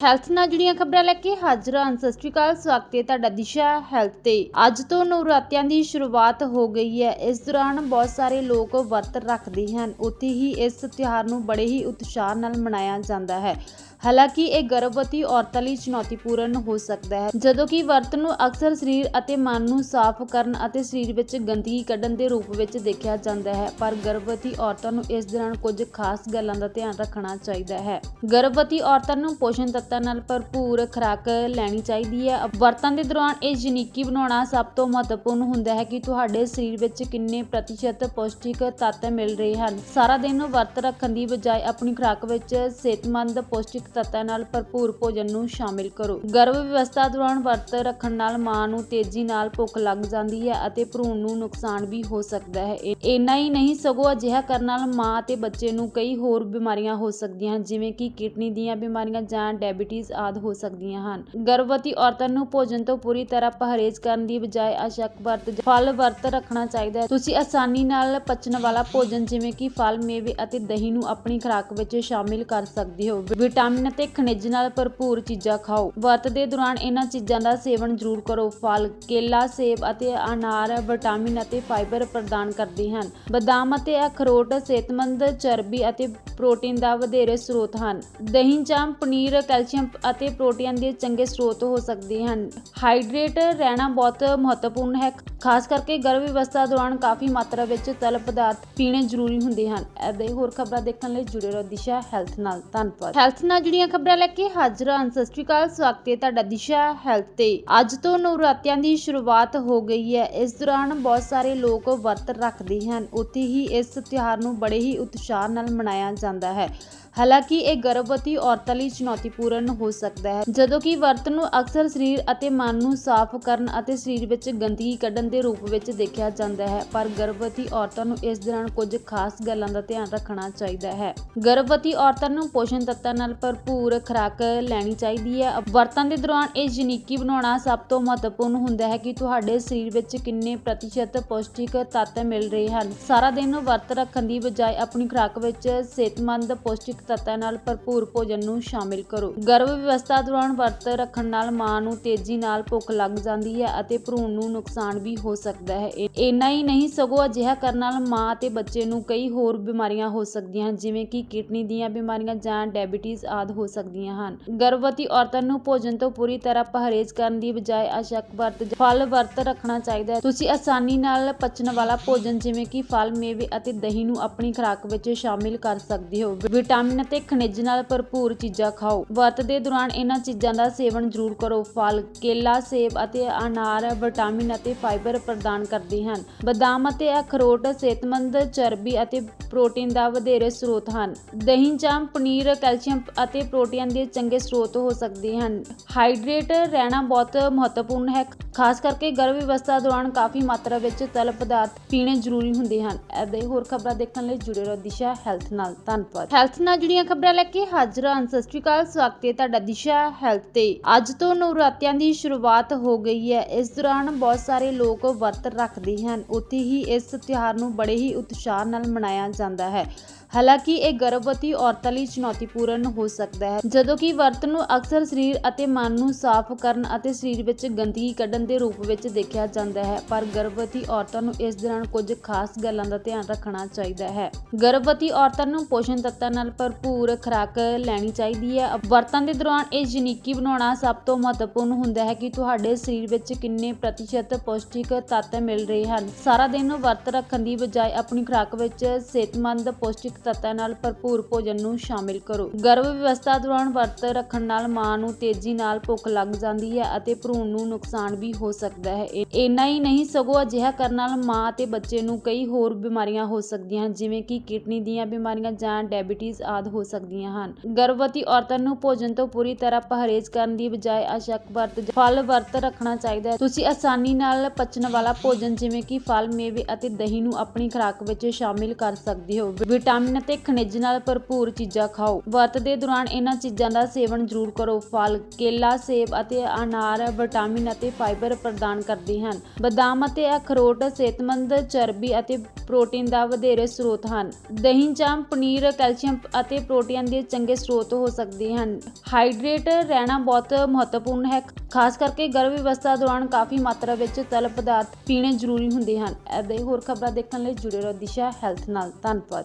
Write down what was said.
Health ਨਾਲ ਜੁੜੀਆਂ ਖਬਰਾਂ ਲੈ ਕੇ ਹਾਜ਼ਰ ਹਾਂ। ਸਤਿ ਸ਼੍ਰੀ ਅਕਾਲ, ਸਵਾਗਤ ਹੈ ਤੁਹਾਡਾ ਦਿਸ਼ਾ ਹੈਲਥ ਤੇ। ਅੱਜ ਤੋਂ ਨਵਰਾਤਿਆਂ ਦੀ ਸ਼ੁਰੂਆਤ ਹੋ ਗਈ ਹੈ। ਇਸ ਦੌਰਾਨ ਬਹੁਤ ਸਾਰੇ ਲੋਕ ਵਰਤ ਰੱਖਦੇ ਹਨ। ਉੱਥੇ ਹੀ ਇਸ ਤਿਉਹਾਰ ਨੂੰ ਬੜੇ ਹੀ ਉਤਸ਼ਾਹ ਨਾਲ ਮਨਾਇਆ ਜਾਂਦਾ ਹੈ। ਹਾਲਾਂਕਿ ਇਹ ਗਰਭਵਤੀ ਔਰਤਾਂ ਲਈ ਚੁਣੌਤੀਪੂਰਨ ਹੋ ਸਕਦਾ ਹੈ। ਜਦੋਂ ਕਿ ਵਰਤ ਨੂੰ ਅਕਸਰ ਸਰੀਰ ਅਤੇ ਮਨ ਨੂੰ ਸਾਫ਼ ਕਰਨ ਅਤੇ ਸਰੀਰ ਵਿੱਚ ਗੰਦਗੀ ਕੱਢਣ ਦੇ ਰੂਪ ਵਿੱਚ ਦੇਖਿਆ ਜਾਂਦਾ ਹੈ, ਪਰ ਗਰਭਵਤੀ ਔਰਤਾਂ ਨੂੰ ਇਸ ਦੌਰਾਨ ਕੁਝ ਖਾਸ ਗੱਲਾਂ ਦਾ ਧਿਆਨ ਰੱਖਣਾ ਚਾਹੀਦਾ ਹੈ। ਗਰਭਵਤੀ ਔਰਤਾਂ ਨੂੰ ਪੋਸ਼ਣ ਤੱਤਾਂ ਨਾਲ ਭਰਪੂਰ ਖੁਰਾਕ ਲੈਣੀ ਚਾਹੀਦੀ ਹੈ। ਵਰਤਾਂ ਦੇ ਦੌਰਾਨ ਇਹ ਯਕੀਨੀ ਬਣਾਉਣਾ ਸਭ ਤੋਂ ਮਹੱਤਵਪੂਰਨ ਹੁੰਦਾ ਹੈ ਕਿ ਤੁਹਾਡੇ ਸਰੀਰ ਵਿੱਚ ਕਿੰਨੇ ਪ੍ਰਤੀਸ਼ਤ ਪੌਸ਼ਟਿਕ ਤੱਤ ਮਿਲ ਰਹੇ ਹਨ। ਸਾਰਾ ਦਿਨ ਵਰਤ ਰੱਖਣ ਦੀ ਬਜਾਏ ਆਪਣੀ ਖੁਰਾਕ ਵਿੱਚ ਸਿਹਤਮੰਦ ਪੌਸ਼ਟਿਕ ਤੱਤਾਂ ਨਾਲ ਭਰਪੂਰ ਭੋਜਨ ਨੂੰ ਸ਼ਾਮਿਲ ਕਰੋ। ਗਰਭ ਵਿਵਸਥਾ ਦੌਰਾਨ ਵਰਤ ਰੱਖਣ ਨਾਲ ਮਾਂ ਨੂੰ ਤੇਜ਼ੀ ਨਾਲ ਭੁੱਖ ਲੱਗ ਜਾਂਦੀ ਹੈ ਅਤੇ ਭਰੂਣ ਨੂੰ ਨੁਕਸਾਨ ਵੀ ਹੋ ਸਕਦਾ ਹੈ। ਇੰਨਾ ਹੀ ਨਹੀਂ, ਸਗੋਂ ਅਜਿਹਾ ਕਰਨ ਨਾਲ ਮਾਂ ਅਤੇ ਬੱਚੇ ਨੂੰ ਕਈ ਹੋਰ ਬਿਮਾਰੀਆਂ ਹੋ ਸਕਦੀਆਂ ਹਨ, ਜਿਵੇਂ ਕਿ ਕਿਡਨੀ ਦੀਆਂ ਬਿਮਾਰੀਆਂ ਜਾਂ ਡਾਇਬੀਟੀਜ਼ ਆਦਿ ਹੋ ਸਕਦੀਆਂ ਹਨ। ਗਰਭਵਤੀ ਔਰਤਾਂ ਨੂੰ ਭੋਜਨ ਤੋਂ ਪੂਰੀ ਤਰ੍ਹਾਂ ਪਰਹੇਜ਼ ਕਰਨ ਦੀ ਬਜਾਏ ਅਸ਼ੱਕ ਵਰਤ ਫਲ ਵਰਤ ਰੱਖਣਾ ਚਾਹੀਦਾ ਹੈ। ਤੁਸੀਂ ਆਸਾਨੀ ਨਾਲ ਪਚਣ ਵਾਲਾ ਭੋਜਨ ਜਿਵੇਂ ਕਿ ਫਲ, ਮੇਵੇ ਅਤੇ ਦਹੀਂ ਨੂੰ ਆਪਣੀ ਖੁਰਾਕ ਵਿੱਚ ਸ਼ਾਮਿਲ ਕਰ ਸਕਦੇ ਹੋ। ਵਿਟਾਮਿਨ ਅਤੇ ਖਣਿਜ ਨਾਲ ਭਰਪੂਰ ਚੀਜ਼ਾਂ ਖਾਓ। ਵਰਤ ਦੇ ਦੌਰਾਨ ਇਹਨਾਂ ਚੀਜ਼ਾਂ ਦਾ ਸੇਵਨ ਜ਼ਰੂਰ ਕਰੋ। ਫਲ, ਕੇਲਾ, ਸੇਬ ਅਤੇ ਅਨਾਰ, ਵਿਟਾਮਿਨ ਅਤੇ ਫਾਈਬਰ ਪ੍ਰਦਾਨ ਕਰਦੇ ਹਨ। ਬਦਾਮ ਅਤੇ ਅਖਰੋਟ ਸਿਹਤਮੰਦ, ਚਰਬੀ ਅਤੇ ਪ੍ਰੋਟੀਨ ਦਾ ਵਧੇਰੇ ਸਰੋਤ ਹਨ। ਦਹੀਂ ਜਾਂ ਪਨੀਰ, ਕੈਲਸ਼ੀਅਮ ਅਤੇ ਪ੍ਰੋਟੀਨ ਦੇ ਚੰਗੇ ਸਰੋਤ ਹੋ ਸਕਦੇ ਹਨ। ਹਾਈਡਰੇਟ ਰਹਿਣਾ ਬਹੁਤ ਮਹੱਤਵਪੂਰਨ ਹੈ। ਖਾਸ ਕਰਕੇ ਗਰਭ ਅਵਸਥਾ ਦੌਰਾਨ ਕਾਫੀ ਮਾਤਰਾ ਵਿੱਚ ਤਰਲ ਪਦਾਰਥ ਪੀਣੇ ਜ਼ਰੂਰੀ ਹੁੰਦੇ ਹਨ। ਐਦੇ ਹੋਰ ਖਬਰਾਂ ਦੇਖਣ ਲਈ ਜੁੜੇ ਰਹੋ ਦਿਸ਼ਾ ਹੈਲਥ ਨਾਲ। ਧੰਨਵਾਦ। ਹੈਲਥ ਨਾਲ ਜੁੜੀਆਂ ਖਬਰਾਂ ਲੈ ਕੇ ਹਾਜ਼ਰ ਹਾਂ। ਸਤਿ ਸ਼੍ਰੀ ਅਕਾਲ, ਸਵਾਗਤ ਹੈ ਤੁਹਾਡਾ ਦਿਸ਼ਾ ਹੈਲਥ ਤੇ। ਅੱਜ ਤੋਂ ਨਵਰਾਤਿਆਂ ਦੀ ਸ਼ੁਰੂਆਤ ਹੋ ਗਈ ਹੈ। ਇਸ ਦੌਰਾਨ ਬਹੁਤ ਸਾਰੇ ਲੋਕ ਵਰਤ ਰੱਖਦੇ ਹਨ। ਉੱਥੇ ਹੀ ਇਸ ਤਿਉਹਾਰ ਨੂੰ ਬੜੇ ਹੀ ਉਤਸ਼ਾਹ ਨਾਲ ਮਨਾਇਆ ਜਾਂਦਾ ਹੈ। ਹਾਲਾਂਕਿ ਇਹ ਗਰਭਵਤੀ ਔਰਤਾਂ ਲਈ ਚੁਣੌਤੀਪੂਰਨ ਹੋ ਸਕਦਾ ਹੈ, ਜਦੋਂ ਕਿ ਵਰਤ ਨੂੰ ਅਕਸਰ ਸਰੀਰ ਅਤੇ ਮਨ ਨੂੰ ਸਾਫ਼ ਕਰਨ ਅਤੇ ਸਰੀਰ ਵਿੱਚ ਗੰਦਗੀ ਕੱਢਣ ਦੇ ਰੂਪ ਵਿੱਚ ਦੇਖਿਆ ਜਾਂਦਾ ਹੈ, ਪਰ ਗਰਭਵਤੀ ਔਰਤਾਂ ਨੂੰ ਇਸ ਦੌਰਾਨ ਕੁਝ ਖਾਸ ਗੱਲਾਂ ਦਾ ਧਿਆਨ ਰੱਖਣਾ ਚਾਹੀਦਾ ਹੈ। ਗਰਭਵਤੀ ਔਰਤਾਂ ਨੂੰ ਪੋਸ਼ਣ ਤੱਤਾਂ ਨਾਲ ਭਰਪੂਰ ਖੁਰਾਕ ਲੈਣੀ ਚਾਹੀਦੀ ਹੈ। ਵਰਤਾਂ ਦੇ ਦੌਰਾਨ ਇਹ ਯਕੀਨੀ ਬਣਾਉਣਾ ਸਭ ਤੋਂ ਮਹੱਤਵਪੂਰਨ ਹੁੰਦਾ ਹੈ ਕਿ ਤੁਹਾਡੇ ਸਰੀਰ ਵਿੱਚ ਕਿੰਨੇ ਪ੍ਰਤੀਸ਼ਤ ਪੌਸ਼ਟਿਕ ਤੱਤ ਮਿਲ ਰਹੇ ਹਨ। ਸਾਰਾ ਦਿਨ ਵਰਤ ਰੱਖਣ ਦੀ ਬਜਾਏ ਆਪਣੀ ਖੁਰਾਕ ਵਿੱਚ ਸਿਹਤਮੰਦ ਪੌਸ਼ਟਿਕ ਤੱਤਾਂ ਨਾਲ ਭਰਪੂਰ ਭੋਜਨ ਨੂੰ ਸ਼ਾਮਿਲ ਕਰੋ। ਗਰਭ ਵਿਵਸਥਾ ਦੌਰਾਨ ਵਰਤ ਰੱਖਣ ਨਾਲ ਮਾਂ ਨੂੰ ਤੇਜ਼ੀ ਨਾਲ ਭੁੱਖ ਲੱਗ ਜਾਂਦੀ ਹੈ ਅਤੇ ਭਰੂਣ ਨੂੰ ਨੁਕਸਾਨ ਵੀ ਹੋ ਸਕਦਾ ਹੈ। ਇੰਨਾ ਹੀ ਨਹੀਂ, ਸਗੋਂ ਅਜਿਹਾ ਕਰਨ ਨਾਲ ਮਾਂ ਅਤੇ ਬੱਚੇ ਨੂੰ ਕਈ ਹੋਰ ਬਿਮਾਰੀਆਂ ਹੋ ਸਕਦੀਆਂ ਹਨ, ਜਿਵੇਂ ਕਿ ਕਿਡਨੀ ਦੀਆਂ ਬਿਮਾਰੀਆਂ ਜਾਂ ਡਾਇਬੀਟੀਜ਼ ਆਦਿ ਹੋ ਸਕਦੀਆਂ ਹਨ। ਗਰਭਵਤੀ ਔਰਤਾਂ ਨੂੰ ਭੋਜਨ ਤੋਂ ਪੂਰੀ ਤਰ੍ਹਾਂ ਪਰਹੇਜ਼ ਕਰਨ ਦੀ ਬਜਾਏ ਅਸ਼ੱਕ ਵਰਤ ਫਲ ਵਰਤ ਰੱਖਣਾ ਚਾਹੀਦਾ ਹੈ। ਤੁਸੀਂ ਆਸਾਨੀ ਨਾਲ ਪਚਣ ਵਾਲਾ ਭੋਜਨ ਜਿਵੇਂ ਕਿ ਫਲ, ਮੇਵੇ ਅਤੇ ਦਹੀਂ ਨੂੰ ਆਪਣੀ ਖੁਰਾਕ ਵਿੱਚ ਸ਼ਾਮਿਲ ਕਰ ਸਕਦੇ ਹੋ। ਵਿਟਾਮਿਨ ਅਤੇ ਖਣਿਜ ਨਾਲ ਭਰਪੂਰ ਚੀਜ਼ਾਂ ਖਾਓ। ਵਰਤ ਦੇ ਦੌਰਾਨ ਇਹਨਾਂ ਚੀਜ਼ਾਂ ਦਾ ਸੇਵਨ ਜ਼ਰੂਰ ਕਰੋ। ਫਲ, ਕੇਲਾ, ਸੇਬ ਅਤੇ ਅਨਾਰ, ਵਿਟਾਮਿਨ ਅਤੇ ਫਾਈਬਰ ਪ੍ਰਦਾਨ ਕਰਦੇ ਹਨ। ਬਦਾਮ ਅਤੇ ਅਖਰੋਟ ਸਿਹਤਮੰਦ, ਚਰਬੀ ਅਤੇ ਪ੍ਰੋਟੀਨ ਦਾ ਵਧੇਰੇ ਸਰੋਤ ਹਨ। ਦਹੀਂ ਜਾਂ ਪਨੀਰ, ਕੈਲਸ਼ੀਅਮ ਅਤੇ ਪ੍ਰੋਟੀਨ ਦੇ ਚੰਗੇ ਸਰੋਤ ਹੋ ਸਕਦੇ ਹਨ। ਹਾਈਡਰੇਟ ਰਹਿਣਾ ਬਹੁਤ ਮਹੱਤਵਪੂਰਨ ਹੈ। ਖਾਸ ਕਰਕੇ ਗਰਭ ਅਵਸਥਾ ਦੌਰਾਨ ਕਾਫੀ ਮਾਤਰਾ ਵਿੱਚ ਤਰਲ ਪਦਾਰਥ ਪੀਣੇ ਜ਼ਰੂਰੀ ਹੁੰਦੇ ਹਨ। ਐਦੇ ਹੋਰ ਖਬਰਾਂ ਦੇਖਣ ਲਈ ਜੁੜੇ ਰਹੋ ਦਿਸ਼ਾ ਹੈਲਥ ਨਾਲ। ਧੰਨਵਾਦ। ਹੈਲਥ ਨਾਲ ਜੁੜੀਆਂ ਖਬਰਾਂ ਲੈ ਕੇ ਹਾਜ਼ਰ ਹਾਂ। ਸਤਿ ਸ਼੍ਰੀ ਅਕਾਲ। ਸਵਾਗਤ ਹੈ ਤੁਹਾਡਾ ਦਿਸ਼ਾ ਹੈਲਥ ਤੇ। ਅੱਜ ਤੋਂ ਨਵਰਾਤਿਆਂ ਦੀ ਸ਼ੁਰੂਆਤ ਹੋ ਗਈ ਹੈ। ਇਸ ਦੌਰਾਨ ਬਹੁਤ ਸਾਰੇ ਲੋਕ ਵਰਤ ਰੱਖਦੇ ਹਨ। ਉੱਥੇ ਹੀ ਇਸ ਤਿਉਹਾਰ ਨੂੰ ਬੜੇ ਹੀ ਉਤਸ਼ਾਹ ਨਾਲ ਮਨਾਇਆ ਜਾਂਦਾ ਹੈ। ਹਾਲਾਂਕਿ ਇਹ ਗਰਭਵਤੀ ਔਰਤਾਂ ਲਈ ਚੁਣੌਤੀਪੂਰਨ ਹੋ ਸਕਦਾ ਹੈ। ਜਦੋਂ ਕਿ ਵਰਤ ਨੂੰ ਅਕਸਰ ਸਰੀਰ ਅਤੇ ਮਨ ਨੂੰ ਸਾਫ਼ ਕਰਨ ਅਤੇ ਸਰੀਰ ਵਿੱਚ ਗੰਦਗੀ ਕੱਢਣ ਦੇ ਰੂਪ ਵਿੱਚ ਦੇਖਿਆ ਜਾਂਦਾ ਹੈ, ਪਰ ਗਰਭਵਤੀ ਔਰਤਾਂ ਨੂੰ ਇਸ ਦੌਰਾਨ ਕੁਝ ਖਾਸ ਗੱਲਾਂ ਦਾ ਧਿਆਨ ਰੱਖਣਾ ਚਾਹੀਦਾ ਹੈ। ਗਰਭਵਤੀ ਔਰਤਾਂ ਨੂੰ ਪੋਸ਼ਣ ਤੱਤਾਂ ਨਾਲ ਭਰਪੂਰ ਖੁਰਾਕ ਲੈਣੀ ਚਾਹੀਦੀ ਹੈ। ਵਰਤਾਂ ਦੇ ਦੌਰਾਨ ਇਹ ਯਕੀਨੀ ਬਣਾਉਣਾ ਸਭ ਤੋਂ ਮਹੱਤਵਪੂਰਨ ਹੁੰਦਾ ਹੈ ਕਿ ਤੁਹਾਡੇ ਸਰੀਰ ਵਿੱਚ ਕਿੰਨੇ ਪ੍ਰਤੀਸ਼ਤ ਪੌਸ਼ਟਿਕ ਤੱਤ ਮਿਲ ਰਹੇ ਹਨ। ਸਾਰਾ ਦਿਨ ਵਰਤ ਰੱਖਣ ਦੀ ਬਜਾਏ ਆਪਣੀ ਖੁਰਾਕ ਵਿੱਚ ਸਿਹਤਮੰਦ ਪੌਸ਼ਟਿਕ ਤੱਤਾਂ ਨਾਲ ਭਰਪੂਰ ਭੋਜਨ ਨੂੰ ਸ਼ਾਮਿਲ ਕਰੋ। ਗਰਭ ਵਿਵਸਥਾ ਦੌਰਾਨ ਵਰਤ ਰੱਖਣ ਨਾਲ ਮਾਂ ਨੂੰ ਤੇਜ਼ੀ ਨਾਲ ਭੁੱਖ ਲੱਗ ਜਾਂਦੀ ਹੈ ਅਤੇ ਭਰੂਣ ਨੂੰ ਨੁਕਸਾਨ ਵੀ ਹੋ ਸਕਦਾ ਹੈ। ਇੰਨਾ ਹੀ ਨਹੀਂ, ਸਗੋਂ ਅਜਿਹਾ ਕਰਨ ਨਾਲ ਮਾਂ ਅਤੇ ਬੱਚੇ ਨੂੰ ਕਈ ਹੋਰ ਬਿਮਾਰੀਆਂ ਹੋ ਸਕਦੀਆਂ ਹਨ, ਜਿਵੇਂ ਕਿ ਕਿਡਨੀ ਦੀਆਂ ਬਿਮਾਰੀਆਂ ਜਾਂ ਡਾਇਬੀਟੀਜ਼ ਆਦਿ ਹੋ ਸਕਦੀਆਂ ਹਨ। ਗਰਭਵਤੀ ਔਰਤਾਂ ਨੂੰ ਭੋਜਨ ਤੋਂ ਪੂਰੀ ਤਰ੍ਹਾਂ ਪਰਹੇਜ਼ ਕਰਨ ਦੀ ਬਜਾਏ ਅਸ਼ਕ ਵਰਤ ਫਲ ਵਰਤ ਰੱਖਣਾ ਚਾਹੀਦਾ ਹੈ। ਤੁਸੀਂ ਆਸਾਨੀ ਨਾਲ ਪਚਣ ਵਾਲਾ ਭੋਜਨ ਜਿਵੇਂ ਕਿ ਫਲ, ਮੇਵੇ ਅਤੇ ਦਹੀਂ ਨੂੰ ਆਪਣੀ ਖੁਰਾਕ ਵਿੱਚ ਸ਼ਾਮਿਲ ਕਰ ਸਕਦੇ ਹੋ। ਵਿਟਾਮਿਨ ਵਿਟਾਮਿਨ ਅਤੇ ਖਣਿਜ ਨਾਲ ਭਰਪੂਰ ਚੀਜ਼ਾਂ ਖਾਓ। ਵਰਤ ਦੇ ਦੌਰਾਨ ਇਹਨਾਂ ਚੀਜ਼ਾਂ ਦਾ ਸੇਵਨ ਜ਼ਰੂਰ ਕਰੋ। ਫਲ, ਕੇਲਾ, ਸੇਬ ਅਤੇ ਅਨਾਰ, ਵਿਟਾਮਿਨ ਅਤੇ ਫਾਈਬਰ ਪ੍ਰਦਾਨ ਕਰਦੇ ਹਨ। ਬਦਾਮ ਅਤੇ ਅਖਰੋਟ ਸਿਹਤਮੰਦ, ਚਰਬੀ ਅਤੇ ਪ੍ਰੋਟੀਨ ਦਾ ਵਧੇਰੇ ਸਰੋਤ ਹਨ। ਦਹੀਂ ਜਾਂ ਪਨੀਰ, ਕੈਲਸ਼ੀਅਮ ਅਤੇ ਪ੍ਰੋਟੀਨ ਦੇ ਚੰਗੇ ਸਰੋਤ ਹੋ ਸਕਦੇ ਹਨ। ਹਾਈਡਰੇਟ ਰਹਿਣਾ ਬਹੁਤ ਮਹੱਤਵਪੂਰਨ ਹੈ। ਖਾਸ ਕਰਕੇ ਗਰਭ ਅਵਸਥਾ ਦੌਰਾਨ ਕਾਫੀ ਮਾਤਰਾ ਵਿੱਚ ਤਰਲ ਪਦਾਰਥ ਪੀਣੇ ਜ਼ਰੂਰੀ ਹੁੰਦੇ ਹਨ। ਐਦੇ ਹੋਰ ਖਬਰਾਂ ਦੇਖਣ ਲਈ ਜੁੜੇ ਰਹੋ ਦਿਸ਼ਾ ਹੈਲਥ ਨਾਲ। ਧੰਨਵਾਦ।